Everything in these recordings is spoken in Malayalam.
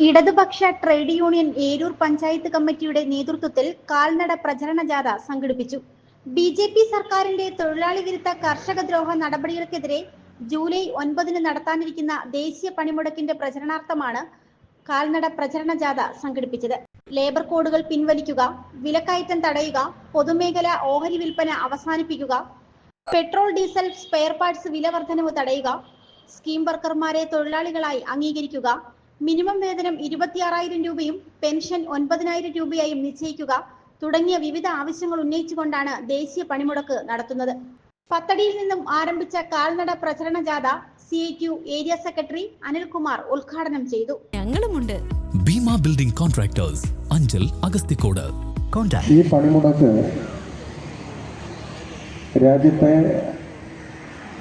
ഇടതുപക്ഷ ട്രേഡ് യൂണിയൻ ഏരൂർ പഞ്ചായത്ത് കമ്മിറ്റിയുടെ നേതൃത്വത്തിൽ കാൽനട പ്രചരണ ജാഥ സംഘടിപ്പിച്ചു. ബി ജെ പി സർക്കാരിന്റെ തൊഴിലാളി വിരുദ്ധ കർഷക ദ്രോഹ നടപടികൾക്കെതിരെ ജൂലൈ ഒൻപതിന് നടത്താനിരിക്കുന്ന ദേശീയ പണിമുടക്കിന്റെ പ്രചരണാർത്ഥമാണ് കാൽനട പ്രചരണ ജാഥ സംഘടിപ്പിച്ചത്. ലേബർ കോഡുകൾ പിൻവലിക്കുക വിലക്കയറ്റം തടയുക പൊതുമേഖല ഓഹരി വിൽപ്പന അവസാനിപ്പിക്കുക പെട്രോൾ ഡീസൽ സ്പെയർ പാർട്സ് വില വർധനവ് തടയുക സ്കീം വർക്കർമാരെ തൊഴിലാളികളായി അംഗീകരിക്കുക മിനിമം വേതനം ഇരുപത്തിയാറായിരം രൂപയും പെൻഷൻ ഒൻപതിനായിരം രൂപയായും നിശ്ചയിക്കുക തുടങ്ങിയ വിവിധ ആവശ്യങ്ങൾ ഉന്നയിച്ചുകൊണ്ടാണ് ദേശീയ പണിമുടക്ക് നടത്തുന്നത്. പത്തടിയിൽ നിന്നും ആരംഭിച്ച കാൽനട പ്രചരണ ജാഥ സി ഏരിയ സെക്രട്ടറി അനിൽകുമാർ ഉദ്ഘാടനം ചെയ്തു. ഞങ്ങളുമുണ്ട്. Bhima building contractors Anchal Agasthikode. ഈ പണിമുടക്ക് രാജ്യത്തെ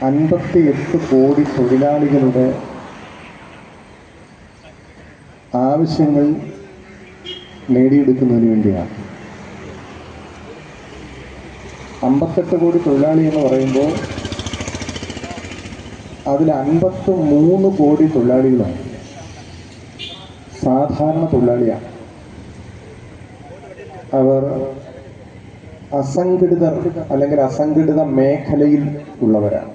അൻപത്തിയെട്ട് കോടി തൊഴിലാളികളുടെ ആവശ്യങ്ങൾ നേടിയെടുക്കുന്നതിന് വേണ്ടിയാണ്. അമ്പത്തെട്ട് കോടി തൊഴിലാളി എന്ന് പറയുമ്പോൾ അതിൽ അൻപത്തി മൂന്ന് കോടി തൊഴിലാളികളാണ്. സാധാരണ തൊഴിലാളിയാണ്. അവർ അസംഘടിതർ അല്ലെങ്കിൽ അസംഘടിത മേഖലയിൽ ഉള്ളവരാണ്.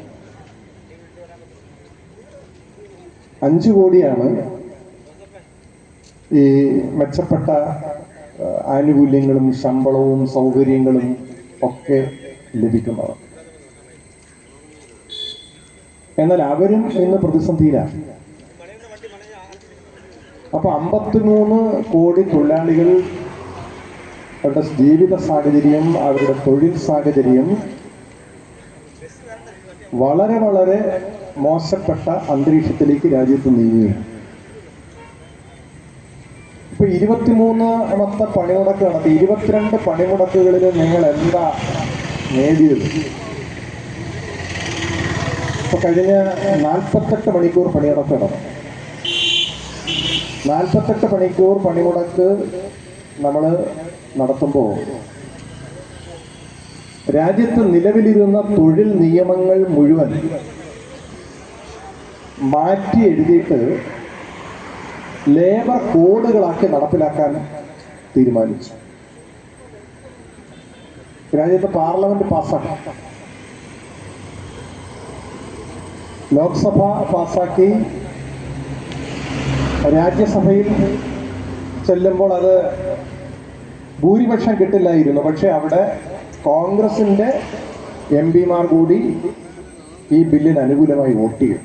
അഞ്ചു കോടിയാണ് ഈ മെച്ചപ്പെട്ട ആനുകൂല്യങ്ങളും ശമ്പളവും സൗകര്യങ്ങളും ഒക്കെ ലഭിക്കുന്നത് എന്നാൽ അവരും ഇന്ന് പ്രതിസന്ധിയിലാണ്. അപ്പൊ അമ്പത്തിമൂന്ന് കോടി തൊഴിലാളികൾ അവരുടെ ജീവിത സാഹചര്യം അവരുടെ തൊഴിൽ സാഹചര്യം വളരെ വളരെ മോശപ്പെട്ട അന്തരീക്ഷത്തിലേക്ക് രാജ്യത്ത് നീങ്ങുകയാണ്. ഇപ്പൊ ഇരുപത്തിമൂന്നാമത്തെ പണിമുടക്ക് നടത്തി ഇരുപത്തിരണ്ട് പണിമുടക്കുകളിൽ നിങ്ങൾ എന്താ നേടിയത്? ഇപ്പൊ കഴിഞ്ഞ നാൽപ്പത്തെട്ട് മണിക്കൂർ പണിയടക്കണം നാൽപ്പത്തെട്ട് മണിക്കൂർ പണിമുടക്ക് നമ്മൾ നടത്തുമ്പോൾ രാജ്യത്ത് നിലവിലിരുന്ന തൊഴിൽ നിയമങ്ങൾ മുഴുവൻ മാറ്റി എഴുതിയിട്ട് ലേബർ കോഡുകളാക്കി നടപ്പിലാക്കാൻ തീരുമാനിച്ചു. രാജ്യത്ത് പാർലമെന്റ് പാസ്സാക്കി ലോക്സഭ പാസ്സാക്കി രാജ്യസഭയിൽ ചെല്ലുമ്പോൾ അത് ഭൂരിപക്ഷം കിട്ടില്ലായിരുന്നു. പക്ഷെ അവിടെ കോൺഗ്രസിന്റെ എം പിമാർ കൂടി ഈ ബില്ലിന് അനുകൂലമായി വോട്ട് ചെയ്യും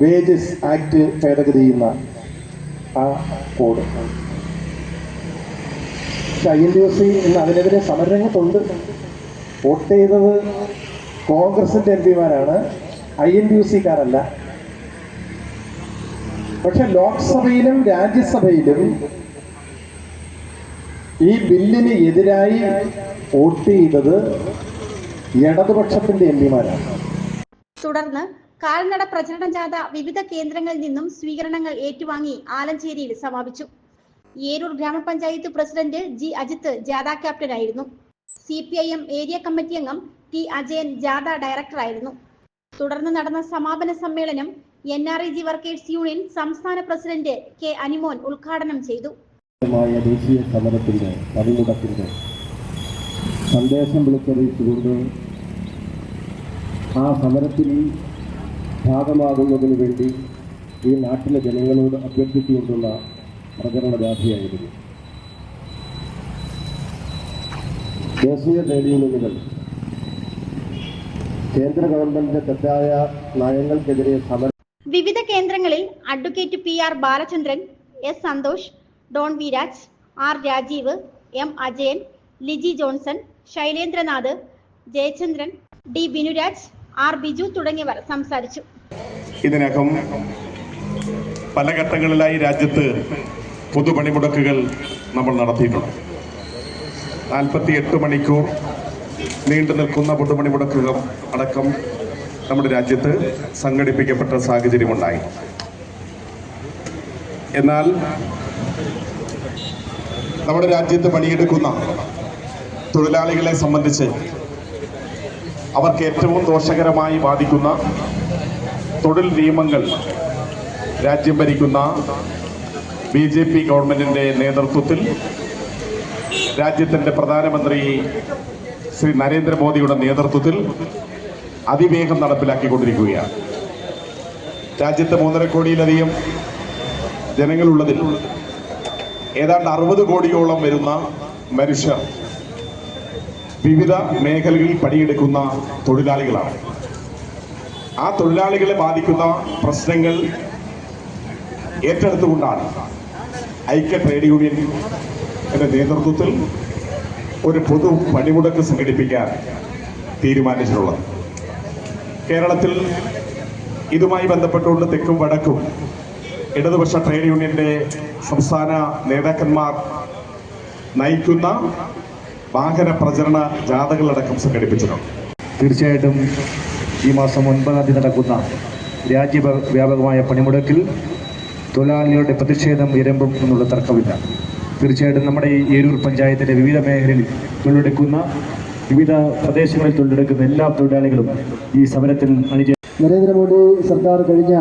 വേജസ് ആക്ട് ഭേദഗതി ചെയ്യുന്ന ആ code. I N D O C ഇന്ന് അതിനെതിരെ സമരരംഗത്തുണ്ട്. വോട്ട് ചെയ്തത് കോൺഗ്രസിന്റെ എം പിമാരാണ്. ഐ എൻ ഡി ഒ സിക്കാരല്ല. പക്ഷെ ലോക്സഭയിലും രാജ്യസഭയിലും ഈ ബില്ലിന് എതിരായി വോട്ട് ചെയ്തത് ഇടതുപക്ഷത്തിന്റെ എം പിമാരാണ്. തുടർന്ന് കാൽനട പ്രചരണ ജാഥ വിവിധ കേന്ദ്രങ്ങളിൽ നിന്നും സ്വീകരണങ്ങൾ ഏറ്റുവാങ്ങി ആലഞ്ചേരിയിൽ സമാപിച്ചു. ഏരൂർ ഗ്രാമപഞ്ചായത്ത് പ്രസിഡന്റ് ജി അജിത്ത് ജാഥ ക്യാപ്റ്റനായിരുന്നു C P I M area committee അംഗം ടി അജയൻ ജാഥ ഡയറക്ടറായിരുന്നു തുടർന്ന് നടന്ന സമാപന സമ്മേളനം N R I G workers union സംസ്ഥാന പ്രസിഡന്റ് കെ അനിമോൻ ഉദ്ഘാടനം ചെയ്തു. ദേശീയ സമരത്തിന്റെ പണിമുടക്കിന്റെ സന്ദേശം വിളിച്ചറിയിച്ചുകൊണ്ട് ആ സമരത്തിൽ ഭാഗമാകുന്നതിന് വേണ്ടി ഈ നാട്ടിലെ ജനങ്ങളോട് അഭ്യർത്ഥിച്ചുകൊണ്ടുള്ള പ്രചരണ ജാഥയായിരുന്നു ദേശീയ ട്രേഡ് യൂണിയനുകൾ കേന്ദ്ര ഗവൺമെന്റിന്റെ തെറ്റായ നയങ്ങൾക്കെതിരെ സമരം വിവിധ കേന്ദ്രങ്ങളിൽ advocate P R Balachandran S Santhosh Don Viraj R Rajeev M Ajayan Liji Johnson Shailendranath Jayachandran D Binuraj R Biju തുടങ്ങിയവർ സംസാരിച്ചു. ഇതിനകം പല ഘട്ടങ്ങളിലായി രാജ്യത്ത് പൊതുപണിമുടക്കുകൾ നമ്മൾ നടത്തിയിട്ടുണ്ട്. നാൽപ്പത്തി എട്ട് മണിക്കൂർ നീണ്ടു നിൽക്കുന്ന പൊതുപണിമുടക്കുകൾ അടക്കം നമ്മുടെ രാജ്യത്ത് സംഘടിപ്പിക്കപ്പെട്ട സാഹചര്യമുണ്ടായി. എന്നാൽ നമ്മുടെ രാജ്യത്ത് പണിയെടുക്കുന്ന തൊഴിലാളികളെ സംബന്ധിച്ച് അവർക്ക് ഏറ്റവും ദോഷകരമായി ബാധിക്കുന്ന തൊഴിൽ നിയമങ്ങൾ രാജ്യം ഭരിക്കുന്ന ബി ജെ പി ഗവൺമെന്റിന്റെ നേതൃത്വത്തിൽ രാജ്യത്തിന്റെ പ്രധാനമന്ത്രി ശ്രീ നരേന്ദ്രമോദിയുടെ നേതൃത്വത്തിൽ അതിവേഗം നടപ്പിലാക്കിക്കൊണ്ടിരിക്കുകയാണ്. രാജ്യത്ത് മൂന്നര കോടിയിലധികം ജനങ്ങളുള്ളതിൽ ഏതാണ്ട് അറുപത് കോടിയോളം വരുന്ന മനുഷ്യർ വിവിധ മേഖലകളിൽ പണിയെടുക്കുന്ന തൊഴിലാളികളാണ്. ആ തൊഴിലാളികളെ ബാധിക്കുന്ന പ്രശ്നങ്ങൾ ഏറ്റെടുത്തുകൊണ്ടാണ് ഐക്യ ട്രേഡ് യൂണിയൻ എന്റെ നേതൃത്വത്തിൽ ഒരു പൊതു പണിമുടക്ക് സംഘടിപ്പിക്കാൻ തീരുമാനിച്ചിട്ടുള്ളത്. കേരളത്തിൽ ഇതുമായി ബന്ധപ്പെട്ടുകൊണ്ട് തെക്കും വടക്കും ഇടതുപക്ഷ ട്രേഡ് യൂണിയന്റെ സംസ്ഥാന നേതാക്കന്മാർ നയിക്കുന്ന വാഹന പ്രചരണ ജാഥകളടക്കം സംഘടിപ്പിച്ചിട്ടുണ്ട്. തീർച്ചയായിട്ടും ഈ മാസം ഒൻപതാം തീയതി നടക്കുന്ന രാജ്യ വ്യാപകമായ പണിമുടക്കിൽ തൊഴിലാളികളുടെ പ്രതിഷേധം ഇരമ്പും എന്നുള്ള തർക്കമില്ല. തീർച്ചയായിട്ടും നമ്മുടെ ഈ ഏരൂർ പഞ്ചായത്തിന്റെ വിവിധ മേഖലയിൽ തൊഴിലെടുക്കുന്ന വിവിധ പ്രദേശങ്ങളിൽ തൊഴിലെടുക്കുന്ന എല്ലാ തൊഴിലാളികളും ഈ സമരത്തിൽ അണിചേ നരേന്ദ്രമോദി സർക്കാർ കഴിഞ്ഞ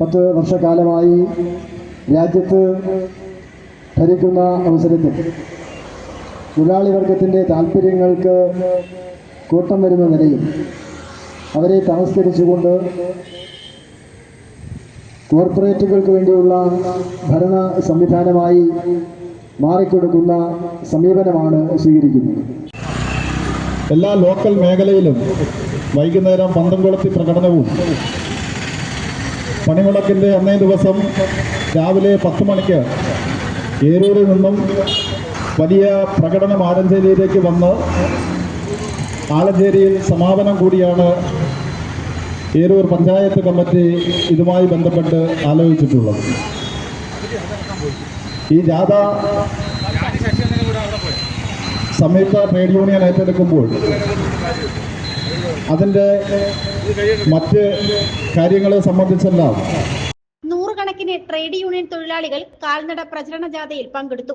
പത്ത് വർഷക്കാലമായി രാജ്യത്ത് ഭരിക്കുന്ന അവസരത്തിൽ തൊഴിലാളി വർഗത്തിന്റെ താല്പര്യങ്ങൾക്ക് കൂട്ടം വരുന്ന നിലയിൽ അവരെ തമസ്കരിച്ചുകൊണ്ട് കോർപ്പറേറ്റുകൾക്ക് വേണ്ടിയുള്ള ഭരണ സംവിധാനമായി മാറിക്കൊടുക്കുന്ന സമീപനമാണ് സ്വീകരിക്കുന്നത്. എല്ലാ ലോക്കൽ മേഖലയിലും വൈകുന്നേരം പന്തംകുളത്തി പ്രകടനവും പണിമുടക്കിന്റെ അന്നേ ദിവസം രാവിലെ പത്ത് മണിക്ക് ഏരൂരിൽ നിന്നും വലിയ പ്രകടനം ആലഞ്ചേരിയിലേക്ക് വന്ന് ആലഞ്ചേരിയിൽ സമാപനം കൂടിയാണ് ഏരൂർ പഞ്ചായത്ത് കമ്മിറ്റി ഇതുമായി ബന്ധപ്പെട്ട് ആലോചിച്ചിട്ടുള്ളത്. ഈ ജാഥ സംയുക്ത ട്രേഡ് യൂണിയൻ ഏറ്റെടുക്കുമ്പോൾ അതിന്റെ മറ്റ് കാര്യങ്ങളെ സംബന്ധിച്ചെല്ലാം നൂറുകണക്കിന് ട്രേഡ് യൂണിയൻ തൊഴിലാളികൾ കാൽനട പ്രചരണ ജാഥയിൽ പങ്കെടുത്തു.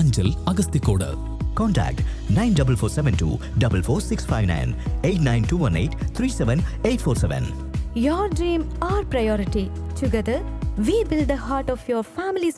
Anchal Agasthikode Contact 94472 44659 89218 37847. Your dream, our priority. Together, we build the heart of your family's